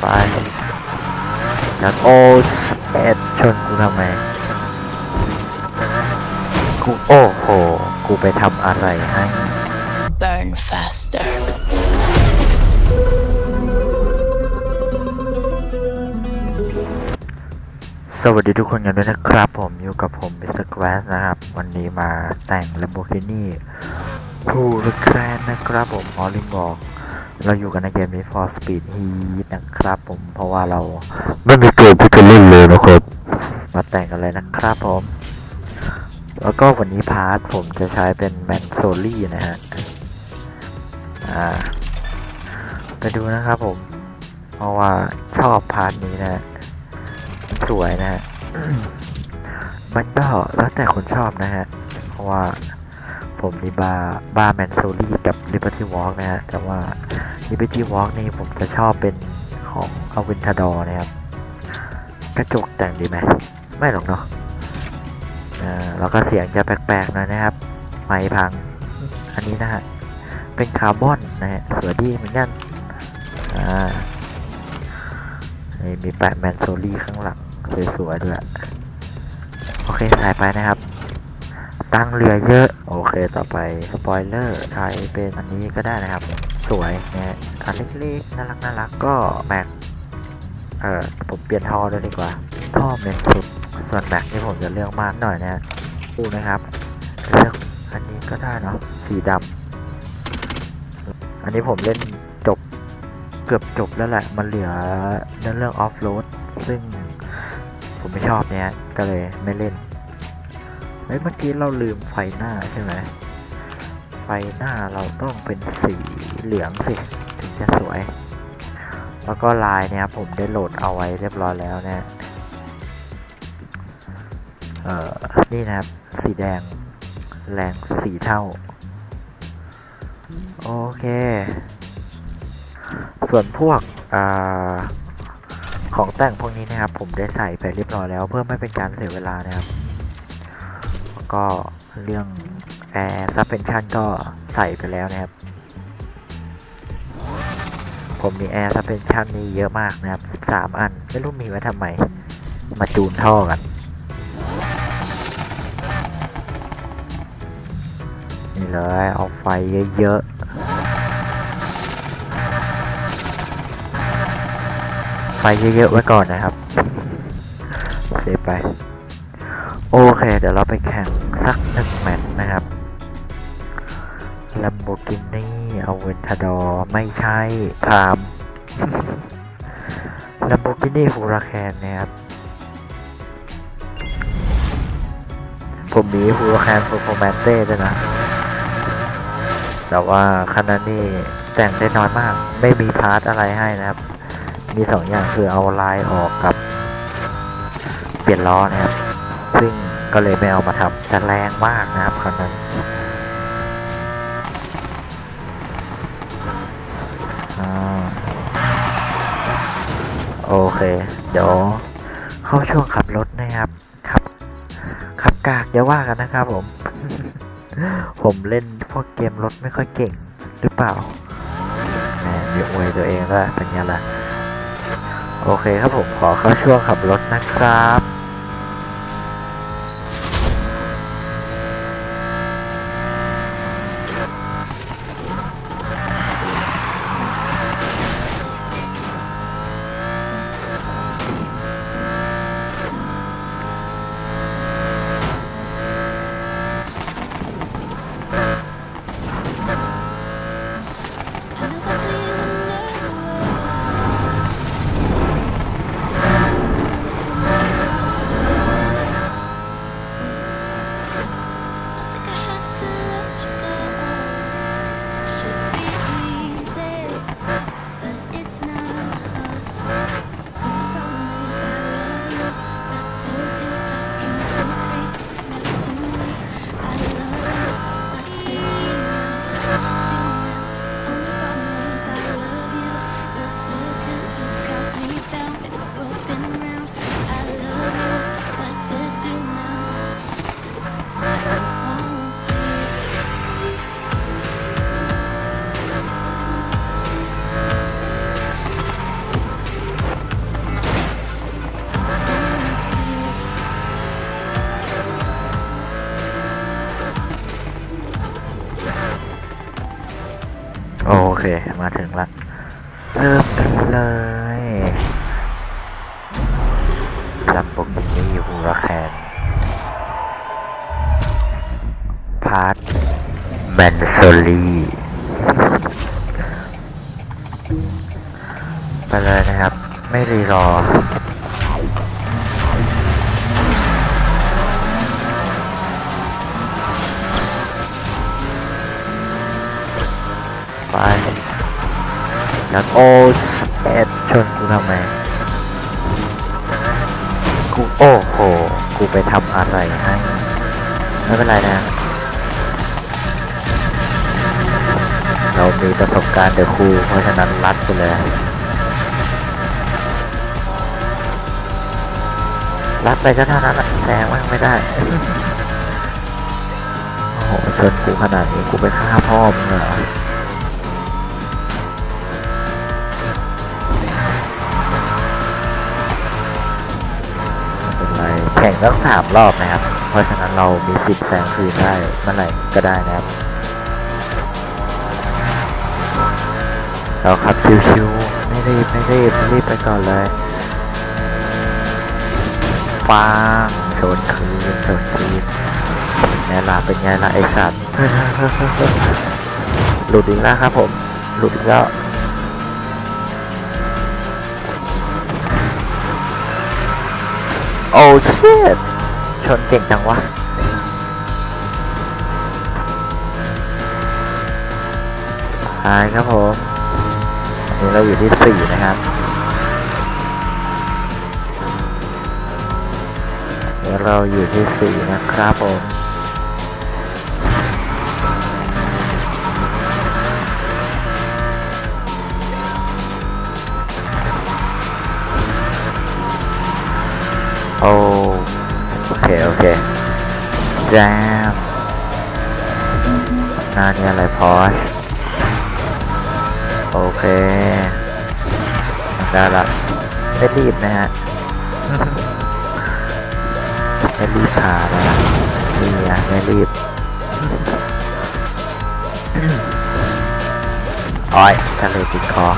ไปแล้วโอ้เอ็ดชนกูทำไมกูโอ้โห กูไปทำอะไรให้ Burn faster. สวัสดีทุกคนกันด้วยนะครับ ผมอยู่กับผมมิสเตอร์แกรสนะครับ วันนี้มาแต่ง Lamborghini Huracan นะครับผมออลิงบอก เราอยู่กันในเกมนี้ for Speed Heat นะครับผมเพราะว่าเราไม่มีเกมที่จะเล่นเลยนะครับ มาแต่งกันเลยนะครับผม แล้วก็วันนี้พาร์ทผมจะใช้เป็นแมนโซลี่นะฮะอ่าไปดูนะครับผม เพราะว่าชอบพาร์ทนี้นะสวยนะฮะมันก็แล้วแต่คนชอบนะฮะ เพราะว่าผมนี่บาบาแมนโซลี่กับ Liberty Walk นะฮะ แต่ว่า Liberty Walk นี่ผมจะชอบเป็นของอวินทาดอนะครับ กระจกแต่งดีไหม ไม่หรอกเนาะแล้วก็เสียงจะแปลกๆหน่อยนะครับ ไมค์พัง อันนี้นะฮะ เป็นคาร์บอนนะฮะสวยดีเหมือนกัน อ่ามีแปะแมนโซลี่ข้างหลัง สวยๆด้วย โอเคถ่ายไปนะครับ ตั้งเรือเยอะ โอเค ต่อไป สปอยเลอร์ถ่ายเป็นอันนี้ก็ได้นะครับ สวยนะฮะอันเล็กๆน่ารักน่ารักก็แม็กเออผมเปลี่ยนท่อด้วยดีกว่าท่อเมนสุดส่วนแม็กนี่ผมจะเลือกมากหน่อยนะฮะดูนะครับเลือกอันนี้ก็ได้เนาะสีดำอันนี้ผมเล่นจบเกือบจบแล้วแหละ มันเหลือเรื่องเรื่องออฟโรดซึ่งผมไม่ชอบเนี่ยก็เลยไม่เล่นเฮ้ยเมื่อกี้เราลืมไฟหน้าใช่ไหมไฟหน้าเราต้องเป็นสี เหลืองสิถึงจะสวย แล้วก็ลายเนี่ยผมได้โหลดเอาไว้เรียบร้อยแล้วเนี่ยเอ่อนี่นะครับ สีแดง แรงสีเท่า โอเค ส่วนพวกอของแต่งพวกนี้นะครับ ผมได้ใส่ไปเรียบร้อยแล้ว เพื่อไม่เป็นการเสียเวลานะครับแล้วก็เรื่อง Air Suspension ก็ใส่ไปแล้วนะครับ ผมมี Air Suspension นี่เยอะมากนะครับ 13 อัน ไม่รู้มีไว้ทำไม มาจูนท่อกัน นี่เลย เอาไฟเยอะๆ ไฟเยอะๆ ไว้ก่อนนะครับเซฟไป โอเค เดี๋ยวเราไปแข่งสักหนึ่งแมตช์นะครับ Lamborghini Aventador ไม่ใช่พาม Lamborghini Huracan นะครับ ผมมี Huracan Performante ด้วยนะ แต่ว่าคันนั้นนี่แต่งได้น้อยมาก ไม่มีพาร์ทอะไรให้นะครับ มีสองอย่างคือเอาลายออกกับ เปลี่ยนล้อนะครับ ซึ่งก็เลยไม่เอามาทำแต่แรงมากนะครับคันนั้น โอเค เดี๋ยวเข้าช่วงขับรถนะครับ ขับ ขับกากอย่าว่ากันนะครับผม ผมเล่นพวกเกมรถไม่ค่อยเก่งหรือเปล่าแหมเดี๋ยวอวยตัวเองแล้วเป็นไงล่ะ โอเคครับผมขอเข้าช่วงขับรถนะครับ โอเค มาถึงละเริ่มกันเลยลัมโบกินี่ฮูราแคนพาร์ทแมนโซลีไปเลยนะครับ ไม่รีรอ แล้วโอ้เอ็ดชนกูทำไมกูโอ้โห กูไปทำอะไรให้ไม่เป็นไรนะ เรามีประสบการณ์เดี๋ยวครูเพราะฉะนั้นรัดไปเลย รัดไปก็เท่านั้นแหละแซงมันไม่ได้โอ้โหชนกูขนาดนี้กูไปฆ่าพ่อมึงเหรอ ตั้งสามรอบนะครับ เพราะฉะนั้นเรามีสิทธิ์แซงคืนได้เมื่อไหร่ก็ได้นะครับ เราขับชิวๆไม่รีบไม่รีบไม่รีบไปก่อนเลยฟางชนคืนชนคืนเป็นไงล่ะเป็นไงล่ะไอสัตว์หลุดอีกแล้วครับผม หลุดอีกแล้ว โอ้เชิดชนเก่งจังวะหายครับผมอันนี้เราอยู่ที่สี่นะครับเดี๋ยวเราอยู่ที่สี่นะครับผม โอเคโอเคแจมหน้านี่อะไรพอชโอเคได้ละไม่รีบนะฮะไม่รีบขานะนี่อะไม่รีบอ้อยทะเลติดคอ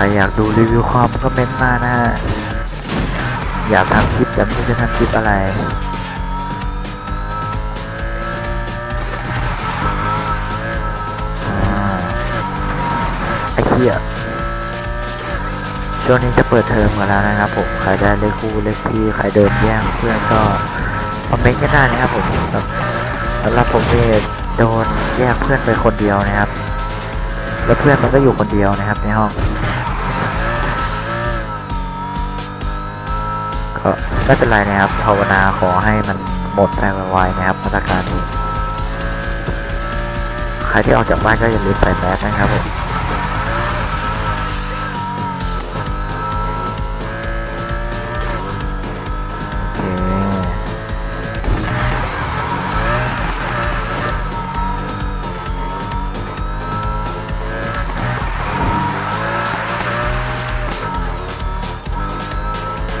ครอยากดูรีวิวความก็เม้นต์มานะฮะอยากทำคลิปแต่ไม่รู้จะทำคลิปอะไรไอ้เหี้ยช่วงนี้จะเปิดเทอมกันแล้วนะครับผมใครได้เลขคู่เลขที่ใครเดินแย่งเพื่อนก็คอมเมนต์กันได้นะครับผมสำหรับผมเองโดนแยกเพื่อนไปคนเดียวนะครับ แล้วเพื่อนมันก็อยู่คนเดียวนะครับในห้องก็ไม่เป็นไรนะครับภาวนาขอให้มันหมดไปไวๆนะครับมาตรการนี้ ใครที่ออกจากบ้านก็อย่าลืมใส่แมสนะครับผม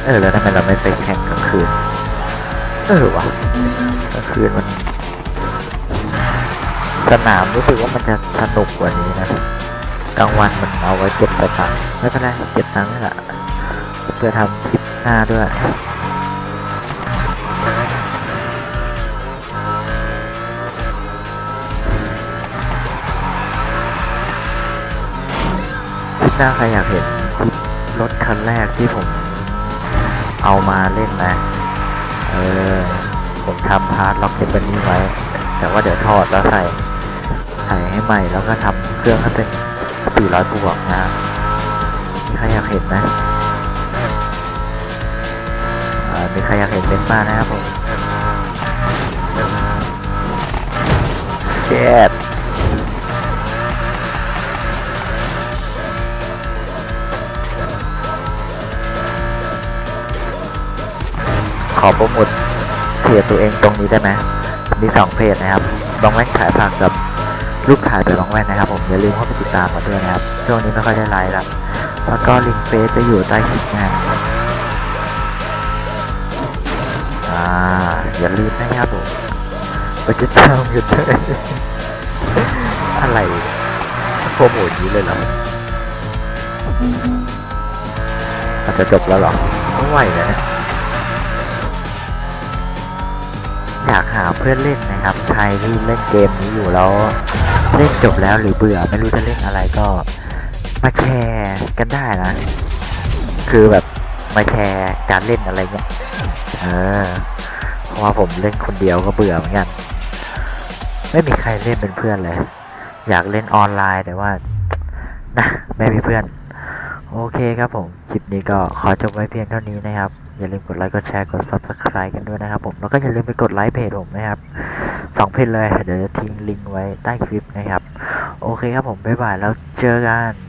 เออแล้วทำไมเราไม่ไปแข่งกลางคืน เออวะกลางคืนมันสนามรู้สึกว่ามันจะสนุกกว่านี้นะกลางวันมันเอาไว้เก็บไปตังค์ไม่เป็นไรเก็บตังค์นี่แหละเพื่อทำคลิปหน้าด้วยคลิปหน้าใครอยากเห็นคลิปรถคันแรกที่ผม เอามาเล่นนะเออผมทำพาร์ทล็อกเก็บบันนี้ไว้ แต่ว่าเดี๋ยวถอดแล้วใส่ใส่ให้ใหม่แล้วก็ทำเครื่องให้เป็น 400 บวกนะมีใครอยากเห็นนะอ่ามีใครอยากเห็นเป็นมานะครับผมเจ็ด ขอโปรโมทเพจตัวเองตรงนี้ได้ไหมมีสองเพจนะครับลองแว่นขายผักกับรูปถ่ายแบบองแว่นนะครับ ผมอย่าลืมเข้าไปติดตามมาด้วยนะครับ ช่วงนี้ไม่ค่อยได้ไลฟ์ละแล้วก็ลิงก์เฟซจะอยู่ใต้คลิปงานอ่าอย่าลืมนะครับผมเราจะทำกันด้วยอะไรโปรโมทนี้เลยเหรออาจจะจบแล้วหรอไม่ไหวแล้ว อยากหาเพื่อนเล่นนะครับ ใครที่เล่นเกมนี้อยู่แล้วเล่นจบแล้วหรือเบื่อไม่รู้จะเล่นอะไรก็มาแชร์กันได้นะ คือแบบมาแชร์การเล่นอะไรเงี้ยเออเพราะว่าผมเล่นคนเดียวก็เบื่อเหมือนกันไม่มีใครเล่นเป็นเพื่อนเลย อยากเล่นออนไลน์แต่ว่านะไม่มีเพื่อน โอเคครับผม คลิปนี้ก็ขอจบไว้เพียงเท่านี้นะครับ อย่าลืมกดไลค์กดแชร์กด subscribe กันด้วยนะครับผมแล้วก็อย่าลืมไปกดไลค์เพจผมนะครับสองเพจเลยเดี๋ยวจะทิ้งลิงก์ไว้ใต้คลิปนะครับ โอเคครับผมบ๊ายบายแล้วเจอกัน